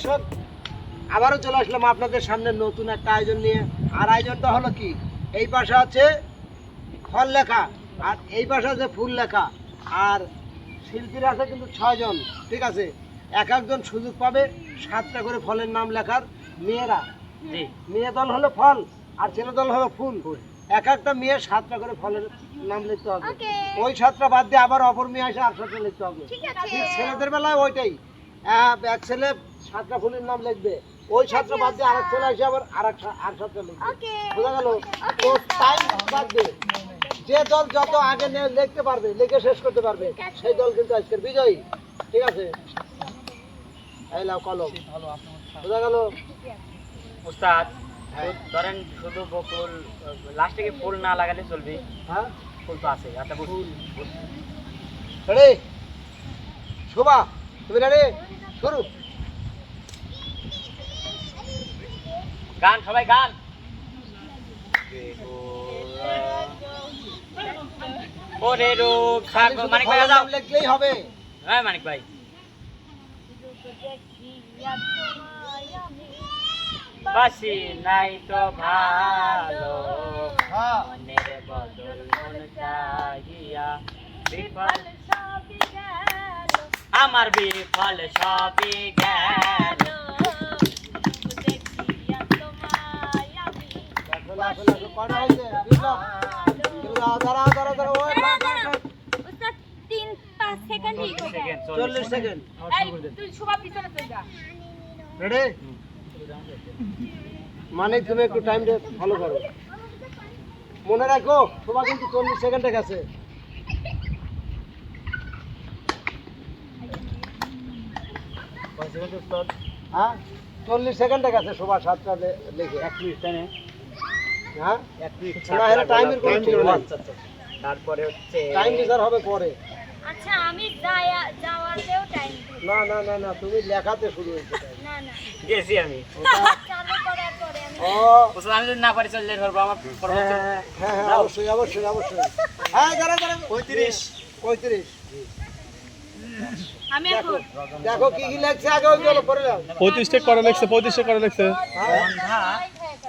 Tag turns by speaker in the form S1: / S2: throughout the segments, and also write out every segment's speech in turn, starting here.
S1: দর্শক আবারও চলে আসলাম আপনাদের সামনে নতুন একটা আয়োজন নিয়ে। আর আয়োজনটা হলো কি? এই পাশে আছে ফল লেখা আর এই পাশে আছে ফুল লেখা। আর শিল্পীরা আছে কিন্তু ছয়জন ঠিক আছে? এক একজন সুযোগ পাবে সাতটা করে ফলের নাম লেখার। মেয়েরা? মেয়ে দল হলো ফল আর ছেলে দল হলো ফুল। এক একটা মেয়ে সাতটা করে ফলের নাম লিখতে হবে। ওই সাতটা বাদ দিয়ে আবার অপর মেয়ে আসে আর সাতটা লিখতে হবে। ছেলেদের বেলায় ওইটাই। এক ছেলে সাতটা ফুলের নাম লিখবে। ওই সাতটা বাদ দিয়ে আরেক ছেলে আসে আবার আরেক আর সাতটা লিখবে। বোঝা গেল? তো টাইম বাদ দিয়ে যে দল যত আগে নে- লিখতে পারবে লিখে শেষ করতে পারবে সেই দল কিন্তু আজকের বিজয়ী। ঠিক আছে? এই লাও কলম। বোঝা গেল?
S2: উস্তাদ ধরেন শুধু বকুল লাস্টে কি ফুল না লাগালে চলবে?
S1: হ্যাঁ?
S2: ফুল তো আছে আচ্ছা ফুল।
S1: রেডি? শোভা তুমি রেডি? শুরু।
S2: গান সবাই গান। ওরে রূপ সাগর মানিক ভাই
S1: ফলের
S2: যাও।
S1: লিখলেই হবে।
S2: হ্যাঁ মানিক ভাই। বাসি নাই তো ভালো
S1: হ্যাঁ।
S2: মনের বদল মন চাহিয়া। বিফল আমার বিফল সবই গেল।
S1: মানে তুমি একটু টাইম ফলো করো মনে রাখো তোমার কিন্তু চল্লিশ সেকেন্ডে গেছে হ্যাঁ চল্লিশ সেকেন্ডে গেছে শোভা সাতটা লে- লিখে
S2: এক মিনিট না?
S1: হ্যাঁ?
S2: এক মিনিট
S1: না, এটা টাইমের কোনো ঠিক নেই।
S2: আচ্ছা, আচ্ছা। তারপরে হচ্ছে
S1: টাইম বিচার হবে পরে।
S3: আচ্ছা আমি যাওয়াতেও টাইম
S1: না না না না তুমি লেখাতে শুরু হয়েছে
S3: না না।
S2: গেছি আমি।
S1: ও।
S2: বুঝলাম, আমি যদি না পারি চলে যেতে পারব আমার
S1: হ্যাঁ হ্যাঁ, হ্যাঁ হ্যাঁ অবশ্যই অবশ্যই অবশ্যই। হ্যাঁ পঁয়ত্রিশ। পঁয়ত্রিশ।
S3: আমি
S1: দেখো দেখো কি কি লেখছে আগে পরে যাও।
S4: পঁয়ত্রিশটা করে লেখছে পঁয়ত্রিশটা করে লেখছে।
S1: হ্যাঁ,
S2: সন্ধ্যা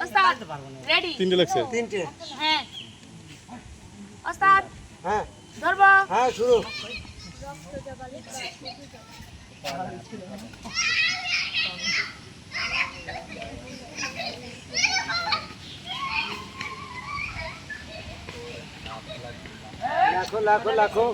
S3: ওস্তাদ রেডি
S4: তিনটে লেখছে
S1: তিনটে
S3: হ্যাঁ ওস্তাদ
S1: হ্যাঁ
S3: ধরবো
S1: হ্যাঁ শুরু লেখো লেখো লেখো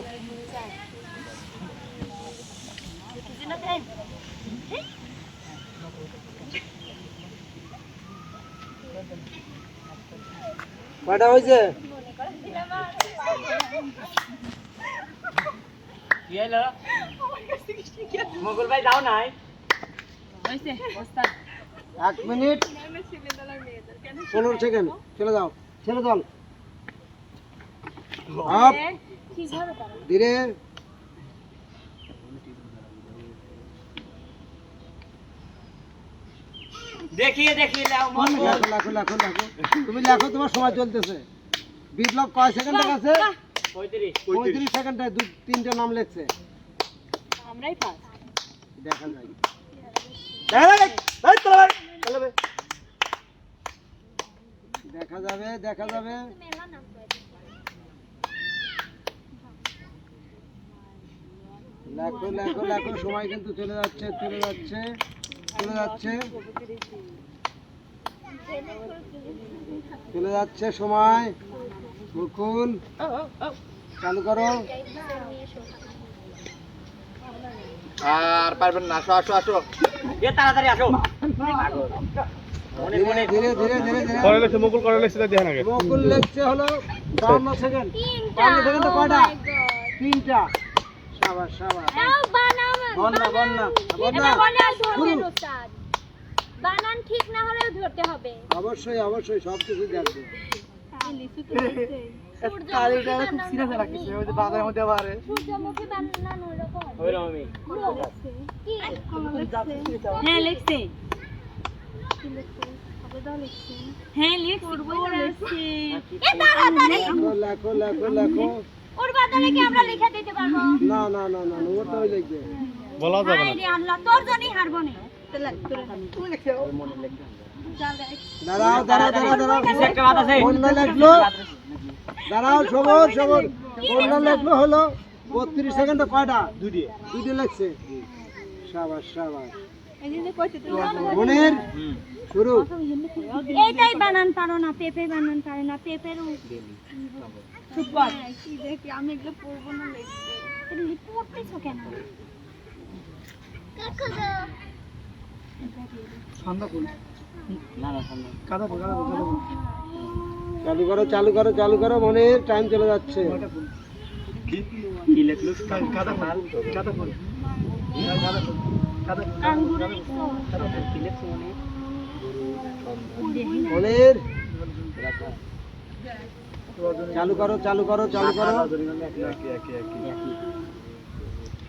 S1: কয়টা হয়েছে?
S2: ভাই যাও নাই?
S1: এক মিনিট। পনেরো সেকেন্ড চলে যাও ছেলে দল আপ। ধীরে।
S2: দেখিয়ে দেখিয়ে দাও মন
S1: লেখো লেখো লেখো লেখো। তুমি লেখো তোমার সময় চলতেছে। বিপ্লব কয় সেকেন্ডে গেছে
S2: পঁয়ত্রিশ।
S1: পঁয়ত্রিশ সেকেন্ডে দু তিনটে নাম লিখছে।
S3: আমরাই পাস
S1: দেখা যায় দেখা যাবে এই চলো ভাই, চলো ভাই। দেখা যাবে দেখা যাবে। লেখো লেখো লেখো সময় কিন্তু চলে যাচ্ছে চলে যাচ্ছে। চলে যাচ্ছে। চলে যাচ্ছে সময়। মুকুল চালু করো।
S4: আর পারবেন না আসো আসো আসো।
S2: এ তাড়াতাড়ি আসো।
S1: ধীরে ধীরে ধীরে ধীরে ধীরে।
S4: করে লেখছে মুকুল করে লেখছে তাই দেখেন আগে।
S1: মুকুল লিখছে হলো বান্ন সেকেন্ড বান্ন সেকেন্ডে কয়টা? তিনটা। সাবাস বন্যা বন্যা বন্যা।
S3: এটা বানান
S1: শুরু।
S3: ধরবেন ওস্তাদ বানান ঠিক না হলেও ধরতে হবে।
S1: অবশ্যই অবশ্যই সব কিছু
S3: কি? হ্যাঁ লিখছে। হ্যাঁ লিখছি এ তাড়াতাড়ি!
S1: লেখো লেখো লেখো লেখো।
S3: ওর বাজারে কি আমরা লিখে দিতে পারব?
S1: না না না না না, ওটাই লিখবে।
S4: বলা যাবে না।
S3: আল্লাহ তোর জন্যই হারবো না।
S1: দাঁড়াও দাঁড়াও দাঁড়াও দাঁড়াও।
S2: কিছু একটা বাদ আছে?
S1: বন্যা লাগল দাঁড়াও সবর সবর। বন্যা লাগল হলো বত্রিশ সেকেন্ডে কয়টা? দুটি দুটি লাগছে সাবাস সাবাস। মনির শুরু।
S3: এইটাই বানান পারো না পেঁপে বানান পারো না পেঁপের আমি এগুলো পড়ব না পড়তেছো কেন?
S1: চালু করো চালু করো চালু করো মনির টাইম চলে যাচ্ছে।
S2: মানে?
S1: মনির চালু করো চালু করো চালু করো।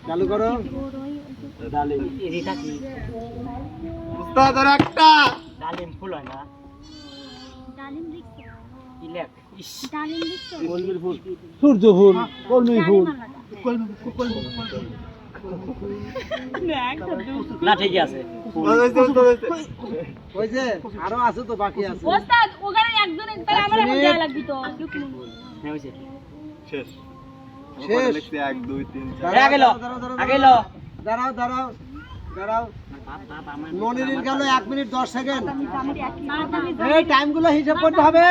S1: চালু করো।
S2: ডালিম। এটা কি?
S4: উস্তাদ আর একটা।
S2: ডালিম ফুল হয় না?
S3: ডালিম লিখছো।
S2: কি ইস।
S3: ডালিম লিখছো।
S1: সূর্য ফুল কলমি ফুল।
S2: না ঠিকই আছে?
S1: আরও আছে তো বাকি আছে।
S3: ওস্তাদ ওখানে একজন একবার আমার এখন দেয়া লাগবে তো
S2: হ্যাঁ হয়েছে
S4: শেষ।
S1: শেষ।
S4: এক দুই তিন চার।
S2: আগে লো আগে লো
S1: দাঁড়াও দাঁড়াও দাঁড়াও। মনিরের গেল এক মিনিট দশ সেকেন্ড। এই টাইমগুলো হিসাব করতে হবে।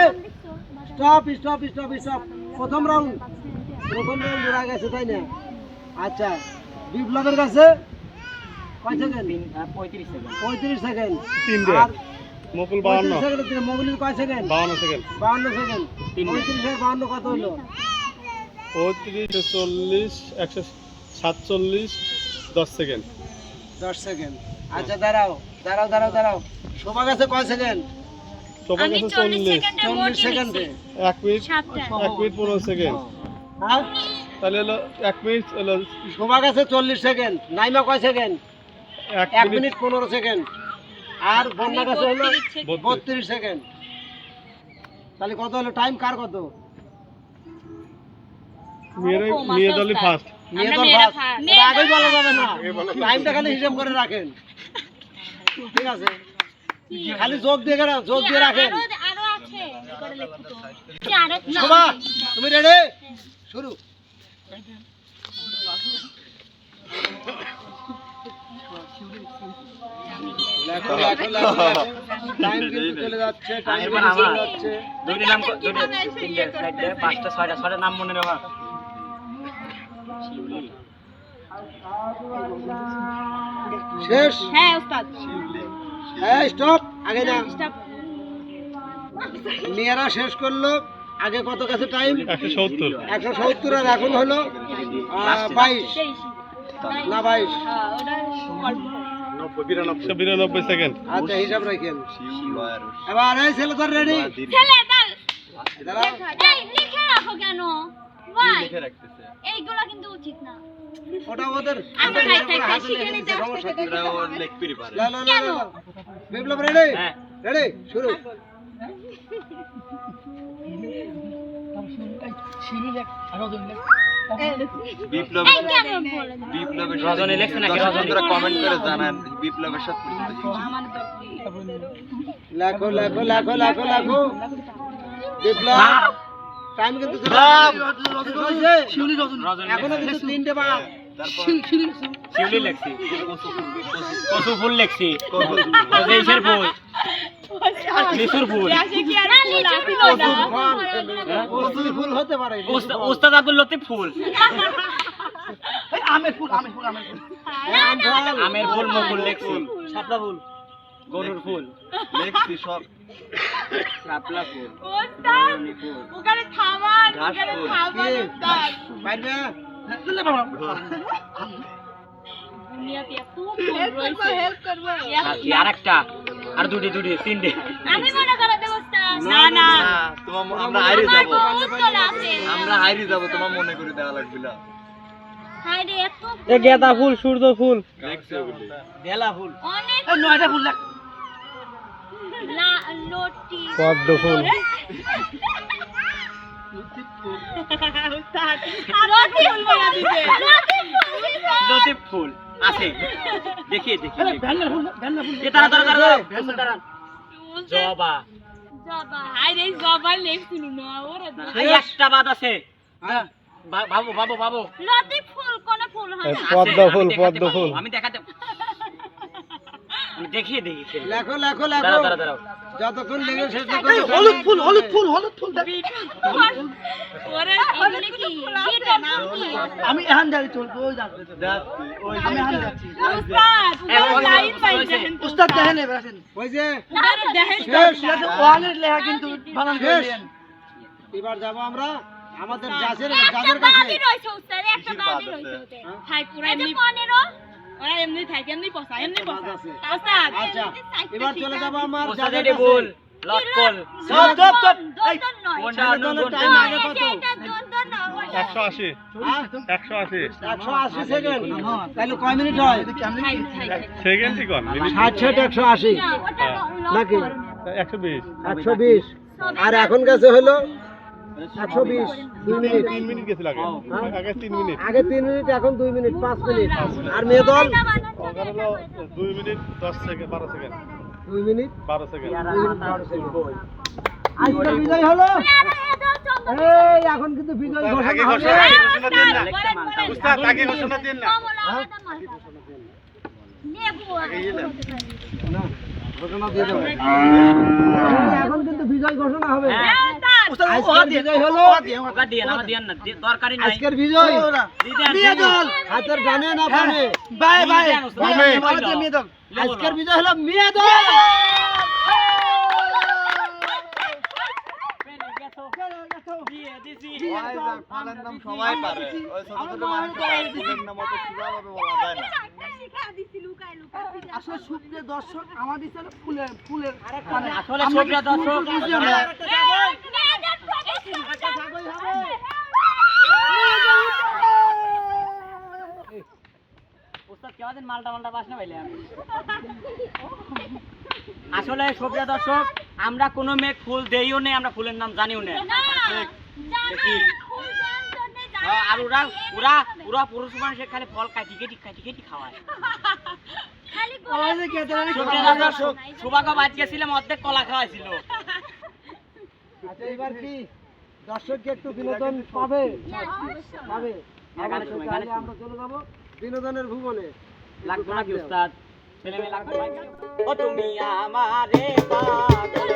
S1: Stop stop stop stop. প্রথম রাউন্ড প্রথম রাউন্ড ঘোরা গেছে তাই না? আচ্ছা বিপ্লবের কাছে কয় সেকেন্ড?
S2: পঁয়ত্রিশ সেকেন্ড।
S1: পঁয়ত্রিশ সেকেন্ড। আর
S5: মুকুল বাহান্ন।
S1: সেকেন্ড থেকে কয় সেকেন্ড?
S5: বাহান্ন সেকেন্ড।
S1: বাহান্ন সেকেন্ড। পঁয়ত্রিশ আর বাহান্ন কত হলো?
S5: পঁয়ত্রিশ চল্লিশ একশো সাতচল্লিশ দশ সেকেন্ড।
S1: দশ সেকেন্ড। আচ্ছা দাঁড়াও দাঁড়াও দাঁড়াও দাঁড়াও। শোভা গেছে কয় সেকেন্ড?
S3: আমি
S5: কাছে
S3: চল্লিশ
S5: চল্লিশ।
S3: সেকেন্ডে
S5: এক মিনিট এক মিনিট পনেরো সেকেন্ড।
S1: হ্যাঁ
S5: তাহলে হলো এক মিনিট হলো
S1: শোভা গেছে চল্লিশ সেকেন্ড। নাইমা কয় সেকেন্ড?
S5: এক মিনিট।
S1: পনেরো সেকেন্ড। আর বন্যা কাছে হলো
S5: বত্রিশ।
S1: সেকেন্ড। তাহলে কত হলো? টাইম কার কত?
S5: মেয়েরা মেয়ে দলই ফার্স্ট
S1: নিয়ে তো ফার্স্ট আগেই বলা যাবে না। টাইমটা খালি হিসাব করে রাখেন। ঠিক আছে? খালি যোগ দিয়ে যোগ দিয়ে রাখেন।
S3: আরও আরও আছে। করে লিখো তো কি আরও না।
S1: শোভা তুমি রেডি শুরু।
S2: পাঁচটা ছয়টা ছয়টা নাম মনে রাখা
S1: শেষ?
S3: হ্যাঁ ওস্তাদ।
S1: হ্যাঁ স্টপ আগে না
S3: স্টপ।
S1: মেয়েরা শেষ করল আগে কত কাছে টাইম?
S5: একশো সত্তর।
S1: একশো সত্তর আর এখন হলো বাইশ। না বাইশ।
S5: বিরানব্বই। সেকেন্ড।
S1: আচ্ছা হিসাব রাখেন। এবার এই ছেলে তোর রেডি
S3: ছেলে দাল
S1: দাঁড়াও
S3: এই লিখে রাখো কেন
S4: রাখতেছে।
S3: এইগুলা কিন্তু উচিত না।
S1: ওটা ওদের
S3: শিখে নিতে।
S1: বিপ্লব রেডি
S2: হ্যাঁ।
S1: রেডি শুরু। লেখো লেখো লেখো লেখো লেখো। বিপ্লব টাইম কিন্তু চলে যাচ্ছে।
S2: রজনী
S1: এখনও কিন্তু তিনটে বাদ
S2: শিউলি লেখছি। কচু ফুল। লেখছি। দেশের ফুল লিচুর ফুল।
S3: ফুল?
S1: ফুল
S2: ফুল। আমের ফুল মুকুল লেখছি শাপলা ফুল। গরুর ফুল।
S4: লিখছি সব
S2: শাপলা ফুল।
S3: ওস্তাদ, ওখানে থামান,
S4: ঘাস
S3: ওখানে
S4: ফুল।
S3: থামান? ওস্তাদ।
S1: পারবে?
S3: দুনিয়াতে এত ফুল রয়েছে।
S2: আর একটা আর দুটি দুটি তিনটে।
S3: আমি মনে করে দেবো না না
S4: তোমার আমরা হাইরে
S3: আমার
S4: যাব। হাইরে যাব তোমার মনে করে দেওয়া লাগবে না।
S3: এত
S2: এ গেঁদা ফুল সূর্য ফুল।
S4: দেখছি
S2: বেলা। ফুল
S3: অনেক
S2: নয়টা ফুল লাগ
S5: পদ্ম ফুল।
S2: লতিফ ফুল। আছে। দেখিয়ে দেখি এ তারা তারা তারা তারা দাঁড়ান। জবা।
S3: জবা। হাই জবা লেপ শুনু না ওরে
S2: একটা বাদ আছে।
S1: হ্যাঁ।
S2: বাবু বাবু বাবু।
S3: লতি ফুল কোন ফুল হয়
S5: পদ্ম ফুল পদ্ম ফুল।
S2: আমি দেখাতে আমি দেখিয়ে দেখি
S1: লেখো লেখো লেখো।
S2: দাঁড়াও দাঁড়াও দাঁড়াও।
S1: যতক্ষণ লেগে শেষ না করবে হলুদ ফুল হলুদ ফুল হলুদ ফুল
S3: ওরে এগুলি কি? গিটার নাম কি?
S1: আমি এখান যাই চলবো ওই যাচ্ছে। আমি এখান যাচ্ছি।
S3: উস্তাদ
S2: ওই,
S3: লাইন
S2: ওই,
S1: উস্তাদ দেখেন এবার আসেন ওই যে
S3: আরে দেখেন
S1: শেষ। ওয়ানের লেখা কিন্তু বানান শেষ। এবার যাব আমরা আমাদের জাজের জাজের
S3: একটা
S1: কাছে।
S3: রইছে উস্তাদ একটা বাদি রইছে ওতে হাই এমনি 15 ওরা এমনি থাকে এমনি পসা এমনি পসা
S1: আচ্ছা এবার চলে যাব আমার
S2: লটকল কোনটা
S1: টাইম আগে কত
S5: একশো আশি।
S1: হ্যাঁ?
S5: একশো আশি।
S1: একশো আশি সেকেন্ড তাহলে কয় মিনিট হয়?
S5: কন মিনিট।
S1: একশো আশি। নাকি?
S5: একশো বিশ।
S1: একশো বিশ। আর এখন কাছে হলো? একশো বিশ দুই মিনিট।
S5: তিন মিনিট গেছিল আগে। আগে তিন মিনিট।
S1: আগে তিন মিনিট এখন দুই মিনিট পাঁচ মিনিট। আর মেয়ে দল?
S5: দুই মিনিট দশ সেকেন্ড বারো সেকেন্ড।
S1: দুই মিনিট?
S5: বারো সেকেন্ড।
S1: বিজয় হলো? এই এখন কিন্তু বিজয়
S5: আগে
S1: ঘোষণা হবে।
S5: ঘোষণা ঘোষণা দিন না। উস্তাদ আগে ঘোষণা দিন না।
S1: না, ঘোষণা দিয়ে দেবো এখন কিন্তু বিজয় ঘোষণা হবে।
S2: হ্যাঁ।
S1: আজকের বিজয়। হাতের ডানে না বামে।
S2: Bye, bye.
S1: আজকের বিজয় হলো মেয়ে দল।
S4: সবাই পারে। ওই ছোট ছোট মানুষ নাম অত কীভাবে বলা যায় না।
S1: আসলে সুপ্রিয় দর্শক আমাদের ফুলের ফুলের মানে
S2: আসলে সুপ্রিয় দর্শক, আসলে সুপ্রিয় দর্শক আমরা কোনো মেয়ে ফুল দেইও নেই আমরা ফুলের নাম জানিও না। হ্যাঁ, আর ওরা ওরা ওরা পুরুষ মানুষের খালি ফল কাটি কেটি কাটি কেটি খাওয়ায়। সুভাগ বাদ গেছিলাম অর্ধেক কলা খাওয়াইছিল।
S1: আচ্ছা এবার কি? দর্শক কি একটু বিনোদন পাবে? পাবে। তাহলে আমরা চলে যাব বিনোদনের ভুবনে।
S2: লাগবে নাকি উস্তাদ? লাগবে ও তুমি আমারে পাগল